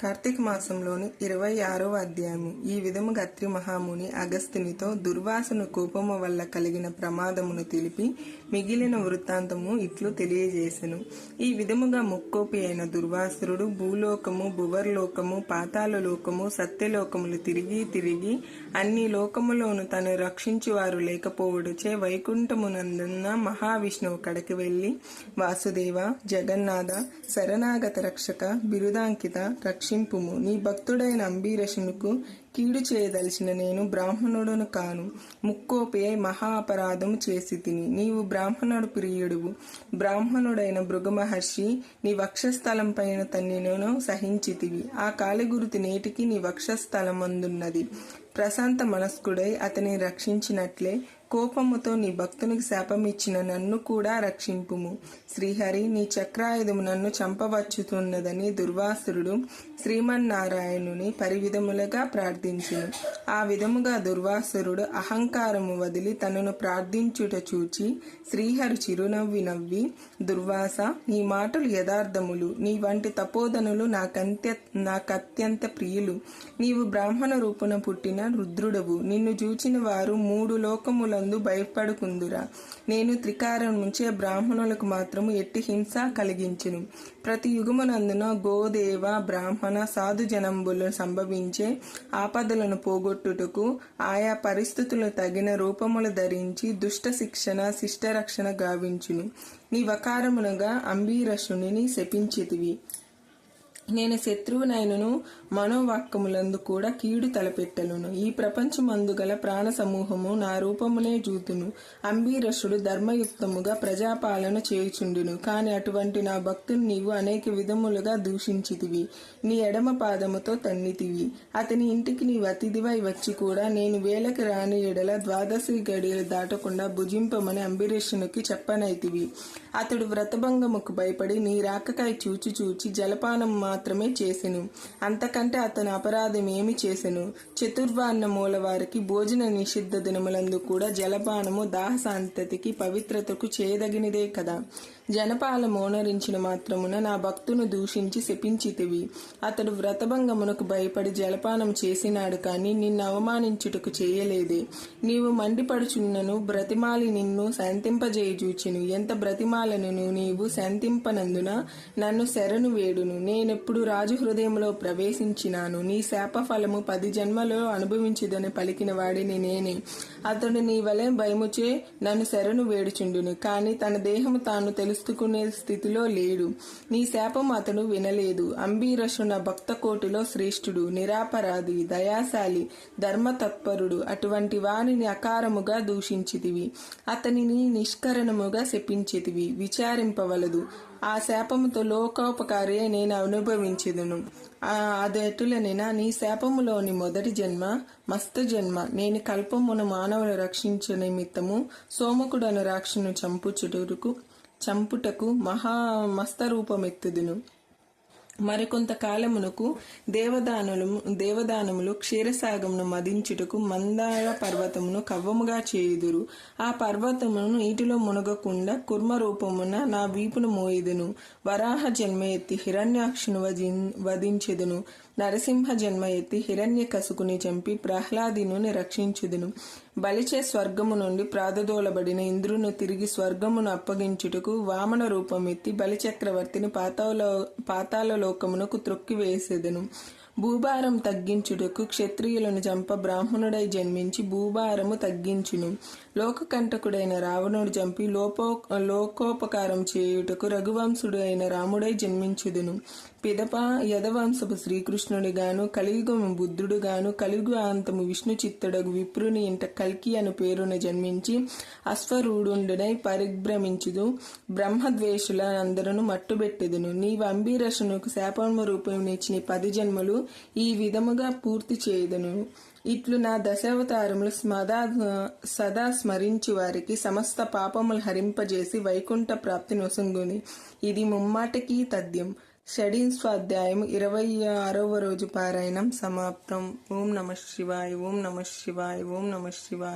కార్తీక మాసంలోని ఇరవై ఆరవ అధ్యాయము. ఈ విధముగా అత్రి మహాముని అగస్త్యునితో దుర్వాసన కోపము వల్ల కలిగిన ప్రమాదమును తెలిపి మిగిలిన వృత్తాంతము ఇట్లు తెలియజేసెను. ఈ విధముగా ముక్కోపి అయిన దుర్వాసురుడు భూలోకము భువర్లోకము పాతాల లోకము సత్యలోకములు తిరిగి తిరిగి అన్ని లోకములోను తను రక్షించువారు లేకపోవడుచే వైకుంఠమునందున్న మహావిష్ణువు కడకి వెళ్ళి వాసుదేవ జగన్నాథ శరణాగత రక్షక బిరుదాంకిత రక్ష రక్షింపుము. నీ భక్తుడైన అంబీరషునుకు కీడు చేయదలిచిన నేను బ్రాహ్మణుడును కాను. ముక్కోపే మహా అపరాధము చేసి తిని. నీవు బ్రాహ్మణుడు ప్రియుడువు. బ్రాహ్మణుడైన భృగమహర్షి నీ వక్షస్థలం పైన తన్నినను సహించితివి ఆ కాలిగురుతి నేటికి నీ వక్షస్థలం అందున్నది ప్రశాంత మనస్కుడై అతని రక్షించినట్లే కోపముతో నీ భక్తునికి శాపమిచ్చిన నన్ను కూడా రక్షింపుము. శ్రీహరి నీ చక్రాయుధము నన్ను చంపవచ్చుతున్నదని దుర్వాసురుడు శ్రీమన్నారాయణుని పరివిధములుగా ప్రార్థించును. ఆ విధముగా దుర్వాసురుడు అహంకారము వదిలి తనను ప్రార్థించుట చూచి శ్రీహరి చిరునవ్వి నవ్వి దుర్వాస నీ మాటలు యథార్థములు. నీ వంటి తపోధనులు నాకంత్య నాకత్యంత ప్రియులు. నీవు బ్రాహ్మణ రూపున పుట్టిన రుద్రుడవు. నిన్ను చూచిన వారు మూడు నందు భయపడుకుందురా. నేను త్రికారం నుంచే బ్రాహ్మణులకు మాత్రము ఎట్టి హింస కలిగించును. ప్రతి యుగమునందున గోదేవ బ్రాహ్మణ సాధు జనంబులు సంభవించే ఆపదలను పోగొట్టుటకు ఆయా పరిస్థితులు తగిన రూపములు ధరించి దుష్ట శిక్షణ శిష్టరక్షణ గావించును. నీ వకారమునగా అంబీరసుని శపించితివి. నేను శత్రువునైనను మనోవాక్యములందు కూడా కీడు తలపెట్టలును. ఈ ప్రపంచమందు గల ప్రాణ సమూహము నా రూపమునే జూతును. అంబీరసుడు ధర్మయుక్తముగా ప్రజాపాలన చేయుచుండును. కాని అటువంటి నా భక్తుని నీవు అనేక విధములుగా దూషించితివి. నీ ఎడమ పాదముతో తన్నితివి. అతని ఇంటికి నీ అతిథివై వచ్చి కూడా నేను వేలకు రాని ఎడల ద్వాదశి గడియలు దాటకుండా భుజింపమని అంబరీషునికి చెప్పనైతివి. అతడు వ్రతభంగముకు భయపడి నీ రాకకాయ చూచి చూచి జలపానం మాత్రమే చేసెను. అంతకంటే అతను అపరాధం ఏమి చేసెను? చతుర్వాన్న మూలవారికి భోజన నిషిద్ధ దినములందు కూడా జలపానము దాహశాంతతికి పవిత్రతకు చేయదగినదే కదా. జనపాల మోనరించిన మాత్రమున నా భక్తును దూషించి శపించితివి. అతడు వ్రతభంగమునకు భయపడి జలపానం చేసినాడు కాని నిన్ను అవమానించుటకు చేయలేదే. నీవు మండిపడుచున్నను బ్రతిమాలి నిన్ను శాంతింపజేయుచూచెను. ఎంత బ్రతిమాలను నీవు శాంతింపనందున నన్ను శరణు వేడును. నేనెప్పుడు రాజు హృదయంలో ప్రవేశించినాను. నీ శాప ఫలము పది జన్మలో అనుభవించుదని పలికిన వాడిని నేనే. అతడు నీ వలె భయముచే నన్ను శరణు వేడుచుండును. కాని తన దేహము తాను తెలుసు తెలుసుకునే స్థితిలో లేడు. నీ శాపం అతడు వినలేదు. అంబీరసు నా భక్త కోటిలో శ్రేష్ఠుడు నిరాపరాధి దయాశాలి ధర్మతత్పరుడు. అటువంటి వారిని అకారముగా దూషించితివి. అతనిని నిష్కరణముగా శపించితివి. విచారింపవలదు. ఆ శాపముతో లోకోపకారే నేను అనుభవించదును. అదెటులనైనా నీ శాపములోని మొదటి జన్మ మస్త జన్మ. నేను కల్పమును మానవులు రక్షించ నిమిత్తము సోమకుడను రాక్షను చంపుచుటకు చంపుటకు మహా మస్త రూపమెత్తుదును మరికొంత కాలమునకు దేవదానులు దేవదానములు క్షీరసాగమును మదించుటకు మందార పర్వతమును కవ్వముగా చేయుదురు. ఆ పర్వతమును నీటిలో మునగకుండా కుర్మ రూపమున నా వీపును మోయుదును. వరాహ జన్మ ఎత్తి హిరణ్యాక్షును వధించెదును. నరసింహ జన్మ ఎత్తి హిరణ్య కసుకుని చంపి ప్రహ్లాదిను రక్షించుదును బలిచే స్వర్గము నుండి ప్రాదదోలబడిన ఇంద్రును తిరిగి స్వర్గమును అప్పగించుటకు వామన రూపం ఎత్తి బలిచక్రవర్తిని పాతాల పాతాల లోకమునకు త్రొక్కివేసేదను. భూభారం తగ్గించుటకు క్షత్రియులను చంప బ్రాహ్మణుడై జన్మించి భూభారము తగ్గించును. లోకకంటకుడైన రావణుడు చంపి లోపో లోకోపకారం చేయుటకు రఘువంశుడు అయిన రాముడై జన్మించుదును. పిదప యదవంశపు శ్రీకృష్ణుడిగాను కలియుగము బుద్ధుడుగాను కలియుగ అంతము విష్ణు చిత్తుడగు విప్రుని ఇంట కల్కి అను పేరున జన్మించి అశ్వరూఢుండునై పరిభ్రమించుదు. బ్రహ్మద్వేషుల అందరూ మట్టుబెట్టెదును. నీ అంబీరసునుకు శాపము రూపం ఇచ్చిన పది జన్మలు ఈ విధముగా పూర్తి చేయదును. ఇట్లు నా దశావతారములు స్మదా సదా స్మరించి వారికి సమస్త పాపములు హరింపజేసి వైకుంఠ ప్రాప్తి నొసంగుని. ఇది ముమ్మాటికి తథ్యం. షడీన్ స్వాధ్యాయం ఇరవై ఆరవ రోజు పారాయణం సమాప్తం. ఓం నమ శివాయ ఓం నమ శివాయ ఓం నమ శివాయ.